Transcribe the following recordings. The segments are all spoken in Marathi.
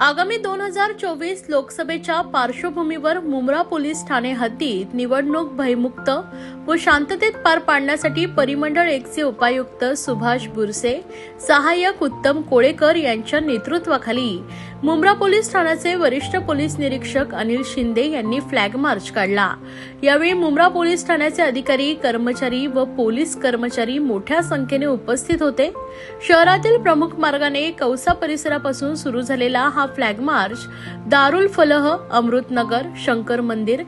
आगामी दोन हजार चोवीस लोकसभेच्या पार्श्वभूमीवर मुंब्रा पोलीस ठाणे हद्दीत निवडणूक भयमुक्त व शांततेत पार पाडण्यासाठी परिमंडळ एकचे उपायुक्त सुभाष बुरसे सहाय्यक उत्तम कोळेकर यांच्या नेतृत्वाखाली मुंब्रा पोलीस ठाण्याचे वरिष्ठ पोलीस निरीक्षक अनिल शिंदे यांनी फ्लॅग मार्च काढला. यावेळी मुंब्रा पोलीस ठाण्याचे अधिकारी कर्मचारी व पोलीस कर्मचारी मोठ्या संख्येने उपस्थित होते. शहरातील प्रमुख मार्गाने कौसा परिसरापासून सुरू झालेला हा flag march Darul Falah Amrutnagar Shankar Mandir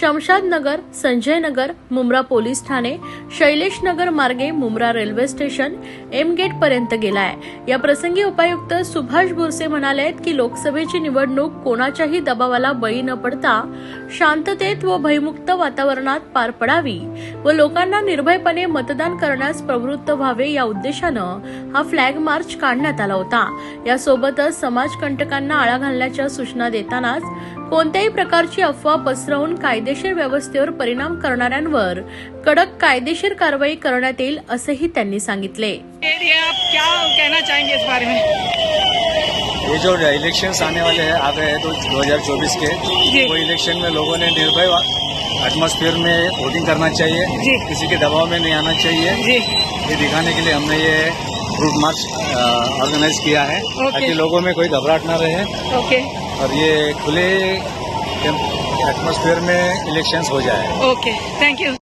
Shamshad Nagar Sanjay Nagar Mumbra police Thane Shailesh Nagar मार्गे Mumbra railway station M gate पर्यंत गेलाय. या प्रसंगी उपायुक्त सुभाष बुरसे म्हणाले की लोकसभेची निवडणूक कोणाच्याही दबावाला बळी न पडता शांततेत व भयमुक्त वातावरणात पार पडावी व लोकांना निर्भयपणे मतदान करण्यास प्रवृत्त व्हावे या उद्देशानं हा फ्लॅग मार्च काढण्यात आला होता. यासोबतच समाजकंटकांना आळा घालण्याच्या सूचना देतानाच कोणत्याही प्रकारची अफवा पसरवून कायदेशीर व्यवस्थेवर परिणाम करणाऱ्यांवर कडक कायदेशीर कारवाई करण्यात येईल असंही त्यांनी सांगितले. क्या कहना चाहेंगे इस बारे में? ये जो इलेक्शंस आने वाले हैं आ गए हैं तो 2024 के वो इलेक्शन में लोगों ने निर्भय एटमोस्फेयर में वोटिंग करना चाहिए किसी के दबाव में नहीं आना चाहिए। ये दिखाने के लिए हमने ये रूट मार्च ऑर्गेनाइज किया है ताकि लोगों में कोई घबराहट ना रहे। ओके। और ये खुले एटमोस्फेयर में इलेक्शंस हो जाए। ओके। Thank you